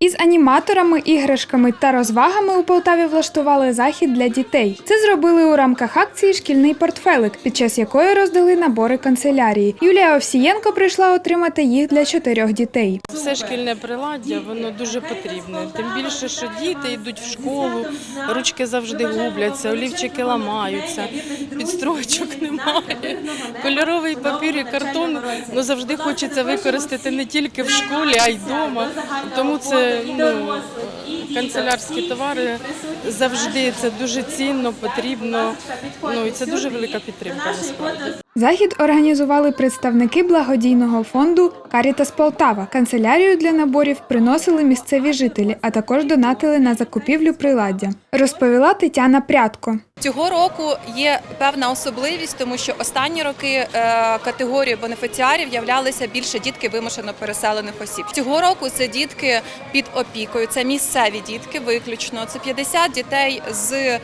Із аніматорами, іграшками та розвагами у Полтаві влаштували захід для дітей. Це зробили у рамках акції Шкільний портфелик, під час якої роздали набори канцелярії. Юлія Овсієнко прийшла отримати їх для чотирьох дітей. Все шкільне приладдя, воно дуже потрібне. Тим більше, що діти йдуть в школу, ручки завжди губляться, олівчики ламаються, підстрочок немає. Кольоровий папір і картон ну, завжди хочеться використати не тільки в школі, а й вдома. Тому це ну, канцелярські товари завжди це дуже цінно, потрібно. Ну і це дуже велика підтримка насправді. Захід організували представники благодійного фонду Карітас Полтава. Канцелярію для наборів приносили місцеві жителі, а також донатили на закупівлю приладдя. Розповіла Тетяна Прядко. Цього року є певна особливість, тому що останні роки е, категорією бенефіціарів являлися більше дітки вимушено переселених осіб. Цього року це дітки під опікою, це місцеві дітки, виключно. Це 50 дітей з е,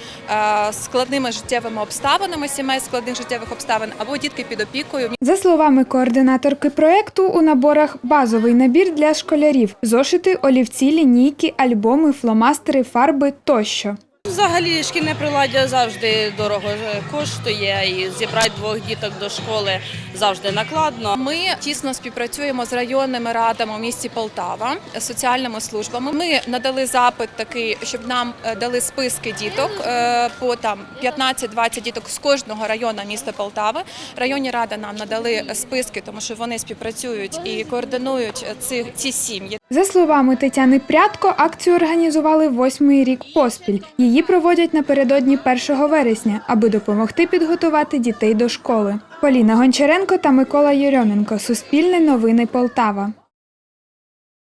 складними життєвими обставинами, сімей складних життєвих обставин або дітки під опікою. За словами координаторки проєкту, у наборах базовий набір для школярів: зошити, олівці, лінійки, альбоми, фломастери, фарби тощо. Взагалі шкільне приладдя завжди дорого коштує і зібрати двох діток до школи завжди накладно. Ми тісно співпрацюємо з районними радами у місті Полтава, соціальними службами. Ми надали запит такий, щоб нам е, дали списки діток е, по там 15-20 діток з кожного району міста Полтави. Районні ради нам надали списки, тому що вони співпрацюють і координують ці, ці сім'ї. За словами Тетяни Прядко, акцію організували восьмий рік поспіль. Її проводять напередодні 1 вересня, аби допомогти підготувати дітей до школи. Поліна Гончаренко та Микола Єрьоменко. Суспільне новини Полтава.